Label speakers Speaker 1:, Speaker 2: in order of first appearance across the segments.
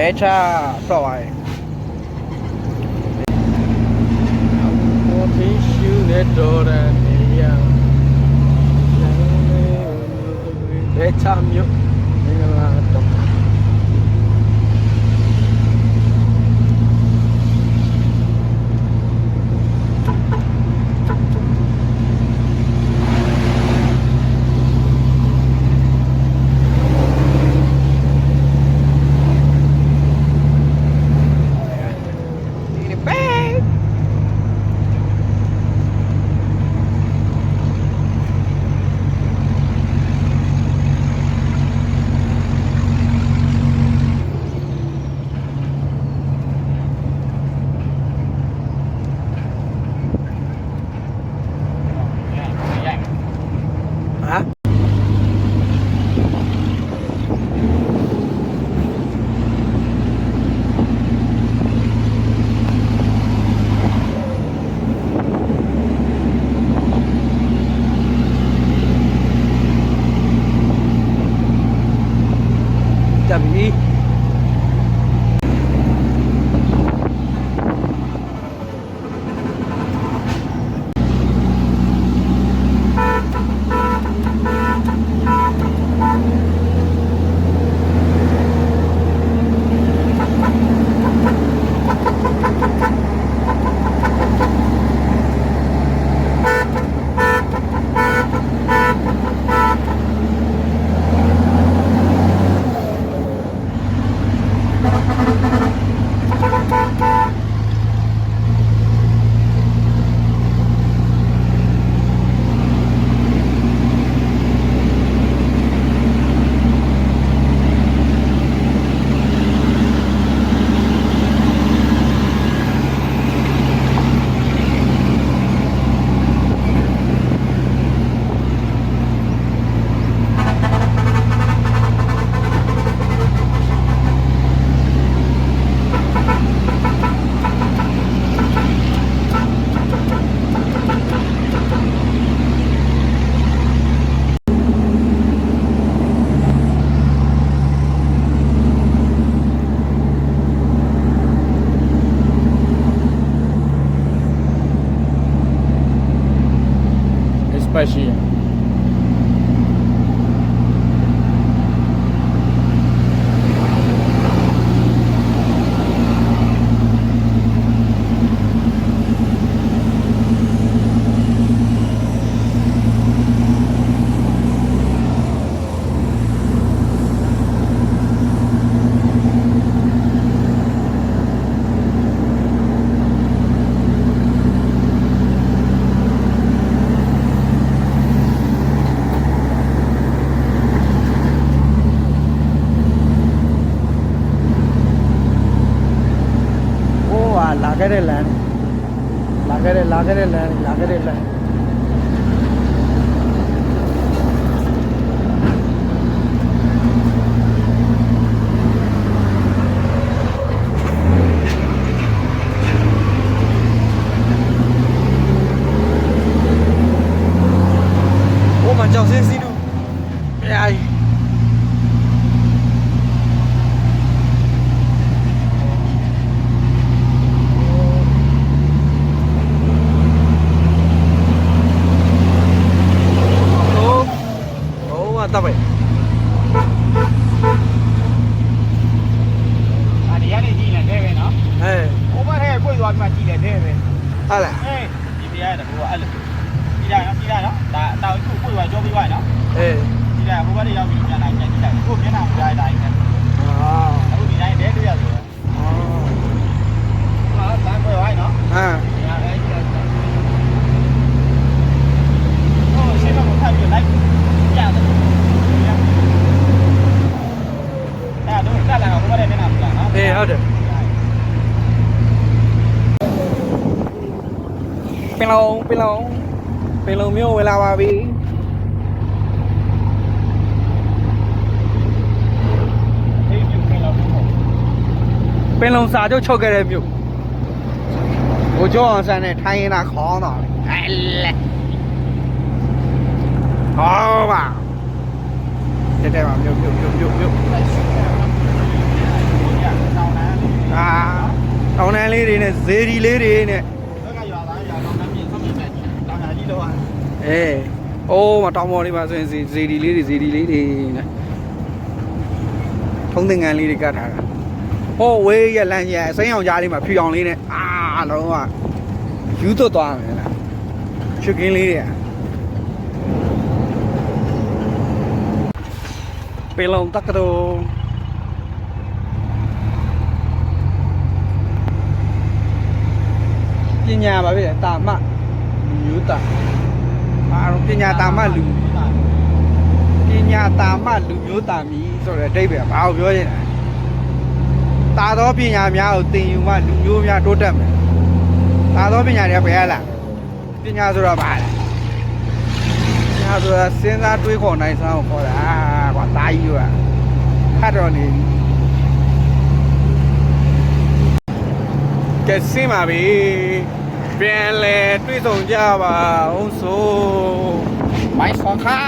Speaker 1: အဲချဆော့ပါရဲ့ จะมี เอ ว่าလာခဲ့တဲ့လမ်းလာခဲ့တဲ့လာ
Speaker 2: வருவாய்னா இல்லை ரூபாய் நான் நான் ஆயிட்டாங்க Pelong,
Speaker 1: pelong, pelong miêu, la ba bi. ပင်လုံစာချုပ်ချုပ်ခဲ့တဲ့မြို့ဟိုကျောင်းအောင်ဆန်းနဲ့ထိုင်းရင်လာခေါင်းတော့အဲလဲဟောပါတက်တက်ပါမြို့မြို့မြို့မြို့မြို့အာတောင်းတန်းလေးတွေနဲ့ဇေဒီလေးတွေနဲ့အေးအိုးမတောင်ပေါ်လေးပါဆိုရင်ဇေဒီလေးတွေဇေဒီလေးတွေနဲ့ထုံးသင်္ကန်းလေးတွေကတ်ထားတာ ဟိုဝေးရလမ်းရအစိမ်းအောင်ကြားလေးမှာဖြူအောင်လေးနဲ့အာလုံးဝယူသွတ်သွားမယ်လားချွတ်ကင်းလေးတွေကပေလုံတက္ကသိုလ်ပညာပါပဲတာမလူမျိုးတာအားလုံးပညာတာမလူပညာတာမလူမျိုးတာမီဆိုတဲ့အတိတ်ပဲဘာကိုပြောချင်လဲတာ သောပညာများကိုသင်ယူမှလူမျိုးများတိုးတက်မယ်တာသောပညာတွေကဘယ်ရလားပညာဆိုတော့ဘာလဲပညာဆိုတာစဉ်းစားတွေးခေါ်နိုင်စမ်းကိုခေါ်တာကွာတာကြီးကခတ်တော်နေပြီကဲစင်းပါပြီပြန်လဲတွေးဆုံကြပါအောင်ဆိုမိုင်းဆွန်ခါ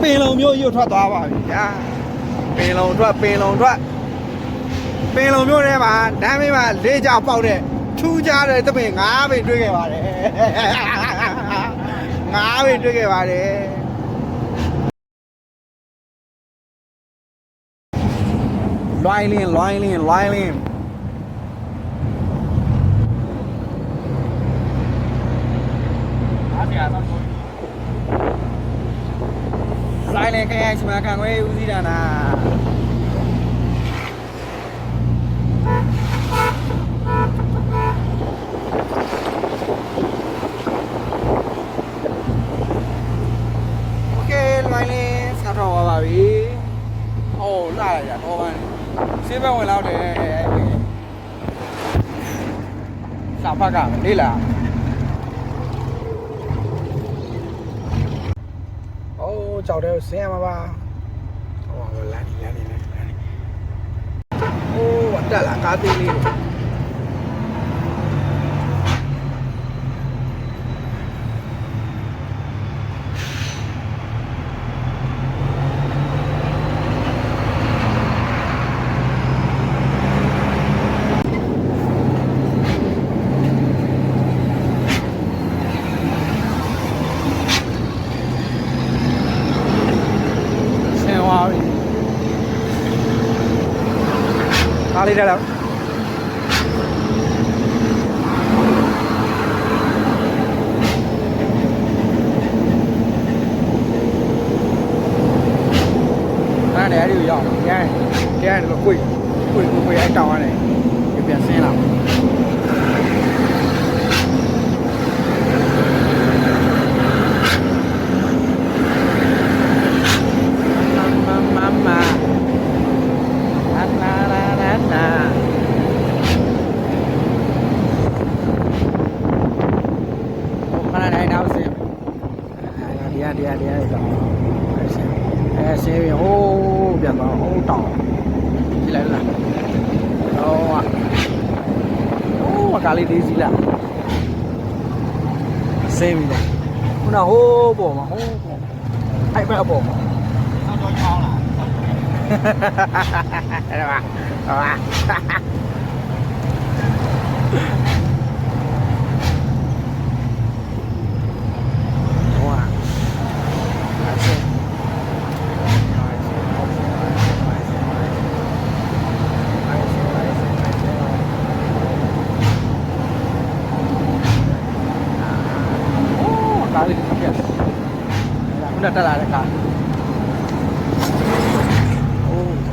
Speaker 1: ပင်လုံမျိုးရွတ်ထွက်သွားပါပြီဗျာ ပင်လုံထွက်ပင်လုံထွက်ပင်လုံမျိုးထဲမှာဒမ်းမေးမှာလေးကြောင်ပေါက်တဲ့ထူးခြားတဲ့တပင်၅ပင်တွေ့ခဲ့ပါတယ်၅ပင်တွေ့ခဲ့ပါတယ်လွိုင်းလင်းလွိုင်းလင်းလွိုင်းလင်း
Speaker 2: အားပြာတော့
Speaker 1: လိုင်းလေခရိုင်စမခံခွဲဦးစီးတာနာโอเคလိုင်းလေးစားတော့ပါပါပြီ။အော်လာရတော့ပါစေးဘက်ဝင်လောက်တယ်စာဖတ်ကလေ့လာ ကြောက်တယ်ဆင်းရမှာပါဟောလမ်းနေလမ်းနေလမ်းနေလမ်းနေအိုးတက်လာကားသေးလေးတွေဆင်းသွားပြီကား လေးတက်လာအဲ့ဒါအဲ့ဒီကိုရောက်ကျန်ကျန်တော့ကိုယ်ကိုယ်ကိုယ်အဲ့တောင်းရတယ်ပြန်ဆင်းလာမမမမလာလာလာလာလာခဏနေနောက်ဆင်းဒီရဒီရဒီရတော့ဆင်းအဲဆင်းပြီးဟိုးပြန်သွားဟိုးတောင်းကြည့်လိုက်လားဟောဟိုးကားလေးဒီစီလား ဆင်းပြီးလားခုနဟိုးပေါ်မှာဟိုးပေါ်အဲ့ဘက်အပေါ်မှာ
Speaker 2: ဆောက်တော့ချောင်းလာ
Speaker 1: အဲ့ဒါပါဟာဟို ခုနတက်လာတဲ့ကား Oh,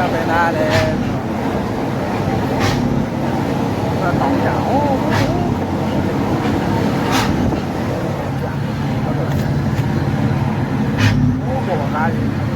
Speaker 1: จะไปได้เลยก็ต้องเจ้าโอ้โหโอ้โหโอ้โห